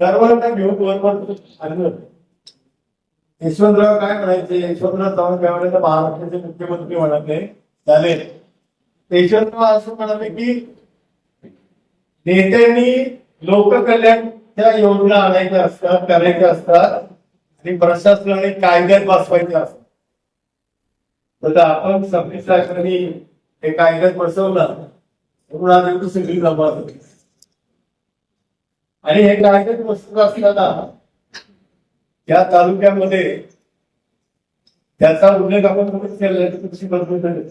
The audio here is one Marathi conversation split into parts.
सर्वांना घेऊन बरोबर आलं यशवंतराव काय म्हणायचे? यशवंतराव चव्हाण काय म्हणायचे? महाराष्ट्राचे मुख्यमंत्री म्हणाले झाले यशवंतराव असं म्हणाले की नेत्यांनी लोककल्याणच्या योजना आणायच्या असतात करायच्या असतात आणि प्रशासनाने कायद्यात बसवायच्या असतात. तर आपण सव्वीस शासनाने हे कायद्यात बसवलं म्हणून आज एवढी सगळी जमा होती आणि हे कायद्यात वस्तू असताना या तालुक्यामध्ये त्याचा उल्लेख आपण कुठे केला आहे कशी बदलून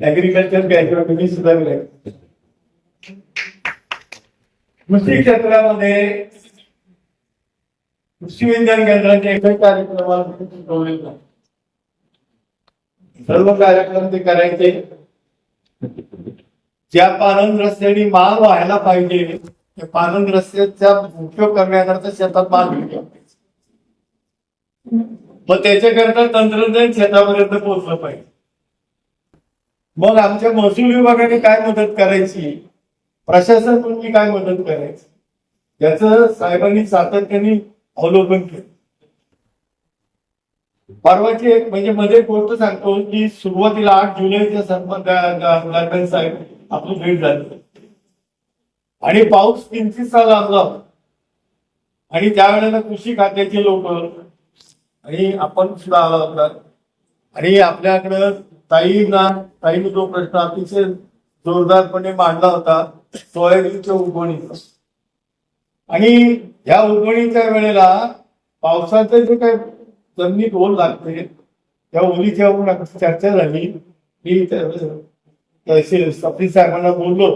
ऍग्रिकल्चर गॅग्रोनॉमी सुधारले कृषी क्षेत्रामध्ये कृषी विज्ञान केंद्राच्या एकही कार्यक्रमाला कुठे नाही. सर्व कार्यक्रम ते करायचे. ज्या पालन रस्त्याने माल व्हायला पाहिजे त्या पानंद रस्त्याचा उपयोग करण्याकरता शेतात माल घेऊन मग त्याच्याकरता तंत्रज्ञान शेतापर्यंत पोहोचलं पाहिजे. मग आमच्या महसूल विभागाने काय मदत करायची? प्रशासन तुम्ही काय मदत करायची? याच साहेबांनी सातत्याने अवलोकन केलं. परवाची एक म्हणजे मध्ये गोष्ट सांगतो की सुरुवातीला आठ जुलैच्या सरपंच दरम्यान साहेब आपली भेट झाली. आणि पाऊस किंचितसा लागला. आणि त्यावेळेला कृषी खात्याचे लोक आणि आपण सुद्धा आला होता आणि आपल्याकडं ताईंना ताईने जो प्रश्न अतिशय जोरदारपणे मांडला होता सोयाबीनच्या उगवणीचा. आणि या उगवणीच्या वेळेला पावसाचं जे काही जमिनीत ओल लागते त्या ओलीच्या चर्चा झाली. की तहसील सफी साहेबांना बोललो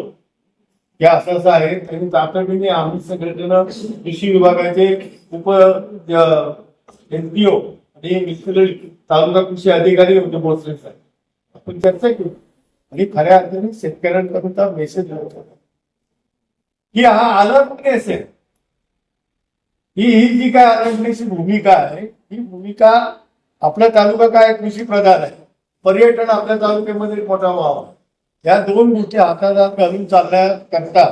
की असं असं आहे. आणि तातडीने आम्ही सगळेजण कृषी विभागाचे उप एनपीओ आणि मिस्टर तालुका कृषी अधिकारी होते भोसले साहेब. आपण चर्चा केली. आणि खऱ्या अर्थाने शेतकऱ्यांकरिता मेसेज होता. की हा आलं असेल? ही ही जी काय आरक्षणाची भूमिका आहे ही भूमिका आपला तालुका काय कृषी प्रधान आहे? पर्यटन आपल्या तालुक्यामध्ये मोठा व्हावा. या दोन गोष्टी हातात घालून चालण्याकरता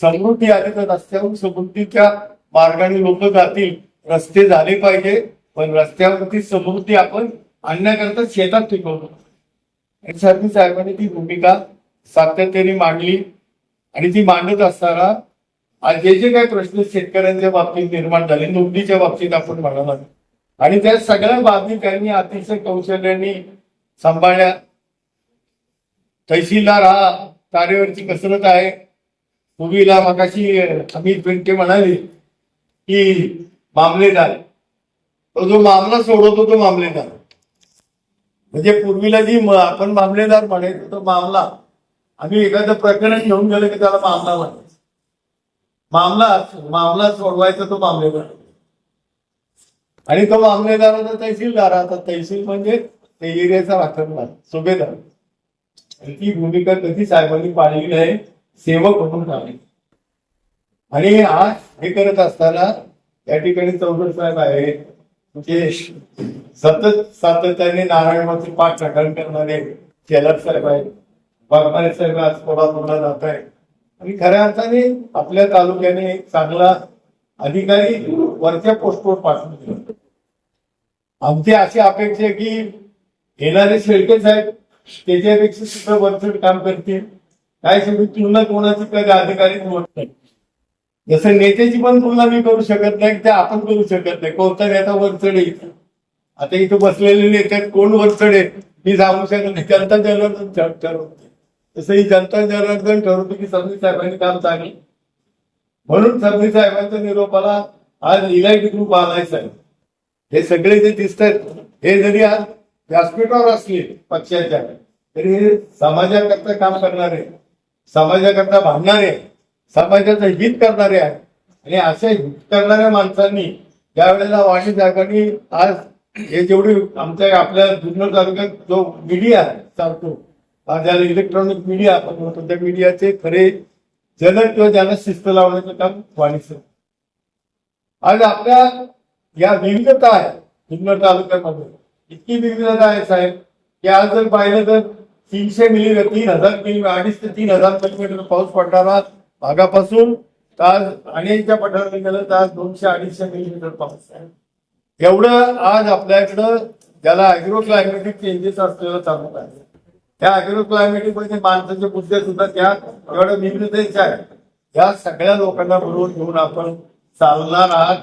समृद्धी आली तर रस्त्यावर समृद्धीच्या मार्गाने लोक जातील. रस्ते झाले पाहिजे पण रस्त्यावरती समृद्धी आपण आणण्याकरता शेतात टिकवतो. आणि साहेबांनी ती भूमिका सातत्याने मांडली आणि ती मांडत असताना आज जे जे काही प्रश्न शेतकऱ्यांच्या बाबतीत निर्माण झाले नोंदीच्या बाबतीत आपण म्हणाला. आणि त्या सगळ्या बाबी त्यांनी अतिशय कौशल्याने सांभाळल्या. तहसीलदार हा तारेवरची कसरत आहे. पूर्वीला मगाशी अमित बेंटे म्हणाले की मामलेदार तो जो मामला सोडवतो तो मामलेदार म्हणजे पूर्वीला जी आपण मामलेदार म्हणायचो तो मामला. आम्ही एखादं प्रकरण घेऊन गेलो की त्याला मामला म्हणायचं. मामला मामला सोडवायचा तो मामलेदार आणि तो मामलेदार होता तहसीलदार. आता तहसील म्हणजे ते एरियाचा राखणदार सुभेदार. ती भूमिका कधी साहेबांनी पाळली नाही सेवक म्हणून राहिली आणि आज हे करत असताना या ठिकाणी चौधरी साहेब आहे म्हणजे सतत सातत्याने नारायणवाचे पाठ प्रकरण करणारे शेलार साहेब आहेत वाघमारे साहेब आज कोल्हापूरला जात आहे आणि खऱ्या अर्थाने आपल्या तालुक्याने एक चांगला अधिकारी वरच्या पोस्टवर पाठवून दिला. आमची अशी अपेक्षा आहे की येणारे शेळके साहेब त्याच्यापेक्षा सुद्धा वरचढ काम करतील काय सांगू तुलना कोणाची कधी अधिकारी होत नाही. जसं नेत्याची पण तुलना मी करू शकत नाही ते आपण करू शकत नाही. कोणता नेता वरचढ आहे आता इथं बसलेले नेत्यात कोण वरचढ आहे? मी सांगू शकत नाही. जनता जनार्दन ठरवते. तसं ही जनता जनार्दन ठरवते की सबनी साहेबांनी काम चांगलं. म्हणून सबनी साहेबांच्या निरोपाला आज इलायटी ग्रुप आलाय साहेब. हे सगळे जे दिसत आहेत हे जरी आज व्यासपीठावर असले पक्षाच्या. तरी हे समाजाकरता काम करणारे समाजाकरता भांडणारे समाजाचं हित करणारे आहे आणि अशा हित करणाऱ्या माणसांनी त्यावेळेला वाणी जागांनी आज हे जेवढी आमच्या आपल्या जुन्नर तालुक्यात जो मीडिया चालतो. आज ज्याला इलेक्ट्रॉनिक मीडिया आपण म्हणतो. त्या मीडियाचे खरे जनक किंवा ज्यांना शिस्त लावण्याचं काम वाणी आज आपल्या या विविधता आहे जुन्नर तालुक्यामध्ये. इतकी विविधता आहे साहेब. की आज जर पाहिलं तर तीनशे मिली तीन हजार किलोमीटर अडीच ते तीन हजार किलोमीटर पाऊस पडणारा भागापासून आज आणेच्या पठाराला गेलं तर आज दोनशे अडीचशे मिलीमीटर पाऊस आहे. एवढं आज आपल्याकडं ज्याला अॅग्रो क्लायमेटिक चेंजेस असलेलं चालू आहे. त्या अॅग्रो क्लायमेटिकमध्ये माणसाचे मुद्दे सुद्धा त्या एवढ्या विविधतेचे आहे. या सगळ्या लोकांना बरोबर घेऊन आपण चालणार आहात.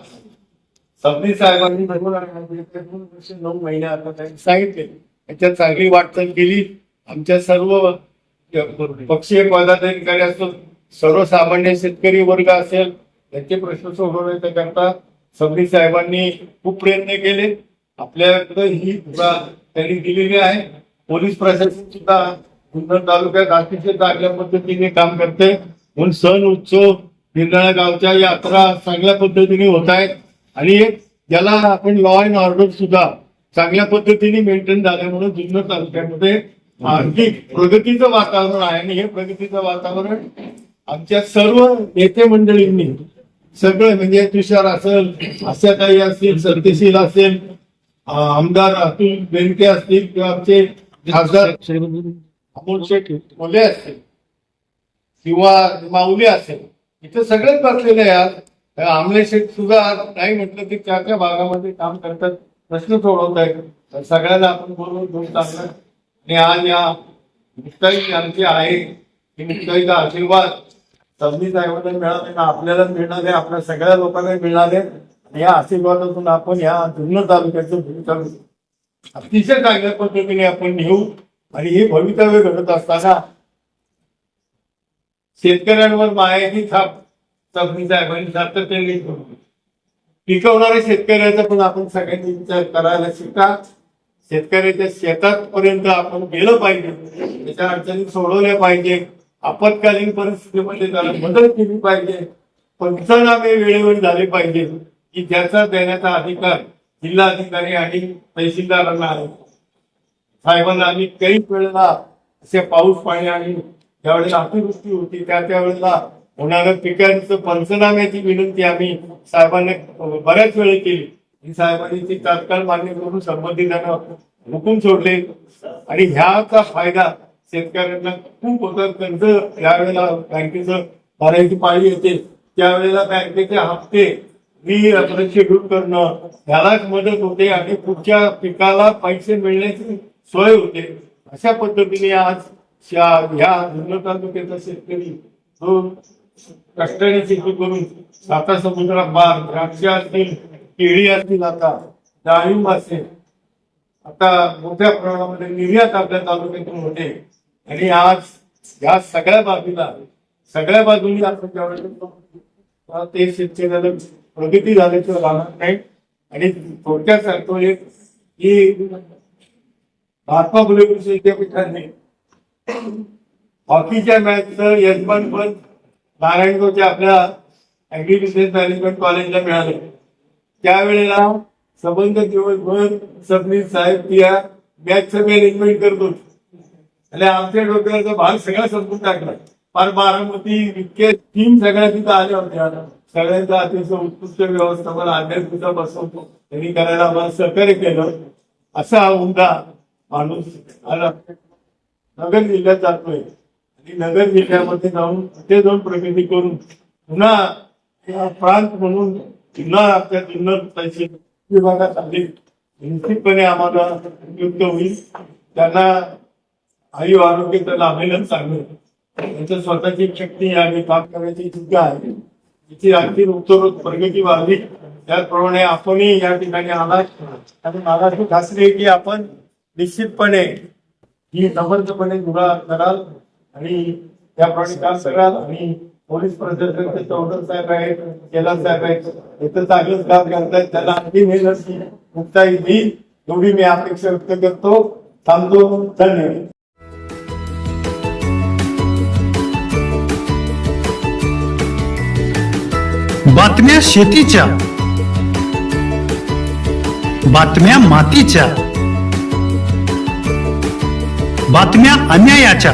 सबनी साहेबांनी बरोबर ते दोन वर्ष नऊ महिने आता त्यांनी सांगितले याच्यात चांगली वाटचाल केली. आमच्या सर्व पक्षीय पदाधिकारी असो सर्वसामान्य शेतकरी वर्ग असेल त्यांचे प्रश्न सोडवण्याकरता सबनी साहेबांनी खूप प्रयत्न केले. आपल्याकडे ही त्यांनी दिलेली आहे. पोलीस प्रशासन सुद्धा जुन्नर तालुक्यात अतिशय चांगल्या पद्धतीने काम करते. म्हणून सण उत्सव निंदाळा गावच्या यात्रा चांगल्या पद्धतीने होत आहेत. आणि एक ज्याला आपण लॉ अँड ऑर्डर सुद्धा चांगल्या पद्धतीने मेंटेन झाल्यामुळे जुन्नर तालुक्यामध्ये आर्थिक प्रगतीचं वातावरण आहे. आणि हे प्रगतीचं वातावरण आमच्या सर्व नेते मंडळींनी सगळे म्हणजे तुषार असेल आशाताई असतील सत्यशील असेल आमदार अतुल बेनके असतील किंवा आमचे खासदार अमोल शेठ मोले असतील किंवा माऊली असेल. इथे सगळेच बसलेले तर आमले शेठ सुद्धा आज नाही म्हटलं की त्या त्या भागामध्ये काम करतात. प्रश्न सोडवत आहेत तर सगळ्यांना आपण बोलून घेऊन टाकलं. आणि आज या मुक्ताई आमची आहे. की मुक्ताईचा आशीर्वाद सबनी साहेबांना मिळाले ना आपल्याला मिळणार आहे. आपल्या सगळ्या लोकांना मिळणार आहे. आणि या आशीर्वादातून आपण या जुन्नर तालुक्याचं भवितव्य अतिशय चांगल्या पद्धतीने आपण नेऊ. आणि हे भवितव्य घडत असताना शेतकऱ्यांवर मायाची थाप सबनी साहेबांनी सातत्याने पिकवणाऱ्या शेतकऱ्याचा पण आपण सगळ्यांनी विचार करायला शिका. शेतकऱ्याच्या शेतात पर्यंत आपण गेलं पाहिजे. त्याच्या अडचणी सोडवल्या पाहिजे. आपत्कालीन परिस्थितीमध्ये त्याला मदत केली पाहिजे. पंचनामे वेळेवर झाले पाहिजे. की ज्याचा देण्याचा अधिकार जिल्हा अधिकारी आणि तहसीलदारांना आहे. साहेबांना आम्ही काही वेळेला असे पाऊस पाणी आणि ज्यावेळेला अतिवृष्टी होती त्या त्यावेळेला होणाऱ्या पिकांचं पंचनाम्याची विनंती आम्ही साहेबांना बऱ्याच वेळ केली. आणि साहेबांनी ती तात्काळ मान्य करून संबंधितांना हुकूम सोडले. आणि ह्याचा फायदा शेतकऱ्यांना खूप होता. कर्ज यावेळेला बँकेचं भरायची पाळी येते. त्यावेळेला बँकेचे हप्ते मी शेड्यूल करणं ह्यालाच मदत होते आणि पुढच्या पिकाला पैसे मिळण्याची सोय होते. अशा पद्धतीने आज ह्या जुन्नर तालुक्याचा शेतकरी जो कष्टाने शेती करून साता समुद्रात बाग द्राक्ष असतील केळी असतील आता डाळिंब असेल. आता मोठ्या प्रमाणामध्ये निर्यात आपल्या तालुक्यातून होते. आणि आज या सगळ्या बाजूला सगळ्या बाजूनी आपण ते शेतकऱ्याला प्रगती झाल्याचं राहणार नाही. आणि थोडक्यात सांगतो एक की महात्मा फुले कृषी विद्यापीठाने हॉकीच्या मॅचचं यजमान पण नारायणगावच्या आपल्या अॅग्री बिझनेस मॅनेजमेंट कॉलेजला मिळालं. त्यावेळेला संबंध दिवसभर सबनीस साहेब त्या मॅचचं मॅनेजमेंट करत. होते आणि आमच्या डोक्याचा भाग सगळा संपून टाकला. फार बारामती इतके टीम सगळ्या तिथं आल्या होत्या. सगळ्यांचा अतिशय उत्कृष्ट व्यवस्थापन अध्यक्ष सुद्धा बसवतो. त्यांनी करायला आम्हाला सहकार्य केलं. असा हा उमदा माणूस नगर जिल्ह्यात जातोय. आणि नगर जिल्ह्यामध्ये जाऊन तिथे जाऊन प्रगती करून पुन्हा या प्रांत म्हणून पुन्हा आपल्या जुन्नर तहसील विभागात आले. निश्चितपणे आम्हाला उपयुक्त होईल. त्यांना आयु त्याला लाभेलच चांगलं. त्यांच्या स्वतःची शक्ती आणि काम करण्याची इच्छा आहे. तिची आणखी उत्तरोत्तर प्रगती व्हावी. त्याचप्रमाणे आपणही या ठिकाणी आलात. आणि मला खात्री की आपण निश्चितपणे ही समर्थपणे धुरा कराल. आणि त्याप्रमाणे काम कराल आणि पोलीस प्रशासनाचे चौधर साहेब आहेत केला साहेब आहेत हे तर चांगलंच काम करतायत. त्याला आणखी मेहनत मुक्ता येईल एवढी मी अपेक्षा व्यक्त करतो. थांबतो. धन्यवाद. बातम्या शेतीच्या बातम्या मातीच्या बातम्या अन्यायाच्या.